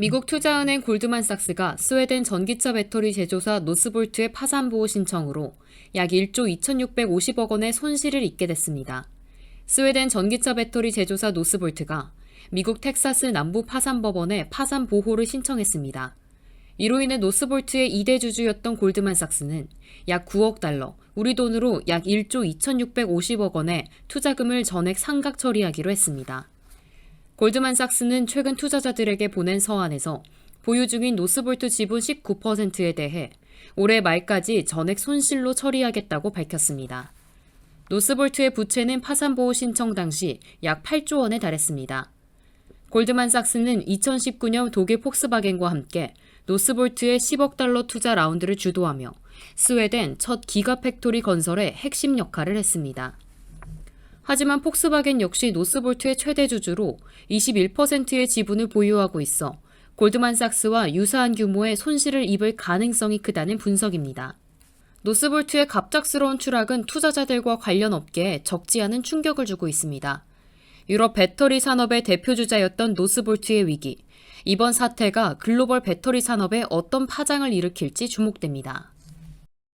미국 투자은행 골드만삭스가 스웨덴 전기차 배터리 제조사 노스볼트의 파산 보호 신청으로 약 1조 2,650억 원의 손실을 입게 됐습니다. 스웨덴 전기차 배터리 제조사 노스볼트가 미국 텍사스 남부 파산 법원에 파산 보호를 신청했습니다. 이로 인해 노스볼트의 2대 주주였던 골드만삭스는 약 9억 달러, 우리 돈으로 약 1조 2,650억 원의 투자금을 전액 상각 처리하기로 했습니다. 골드만삭스는 최근 투자자들에게 보낸 서한에서 보유 중인 노스볼트 지분 19%에 대해 올해 말까지 전액 손실로 처리하겠다고 밝혔습니다. 노스볼트의 부채는 파산보호 신청 당시 약 8조 원에 달했습니다. 골드만삭스는 2019년 독일 폭스바겐과 함께 노스볼트의 10억 달러 투자 라운드를 주도하며 스웨덴 첫 기가 팩토리 건설에 핵심 역할을 했습니다. 하지만 폭스바겐 역시 노스볼트의 최대 주주로 21%의 지분을 보유하고 있어 골드만삭스와 유사한 규모의 손실을 입을 가능성이 크다는 분석입니다. 노스볼트의 갑작스러운 추락은 투자자들과 관련 업계에 적지 않은 충격을 주고 있습니다. 유럽 배터리 산업의 대표 주자였던 노스볼트의 위기. 이번 사태가 글로벌 배터리 산업에 어떤 파장을 일으킬지 주목됩니다.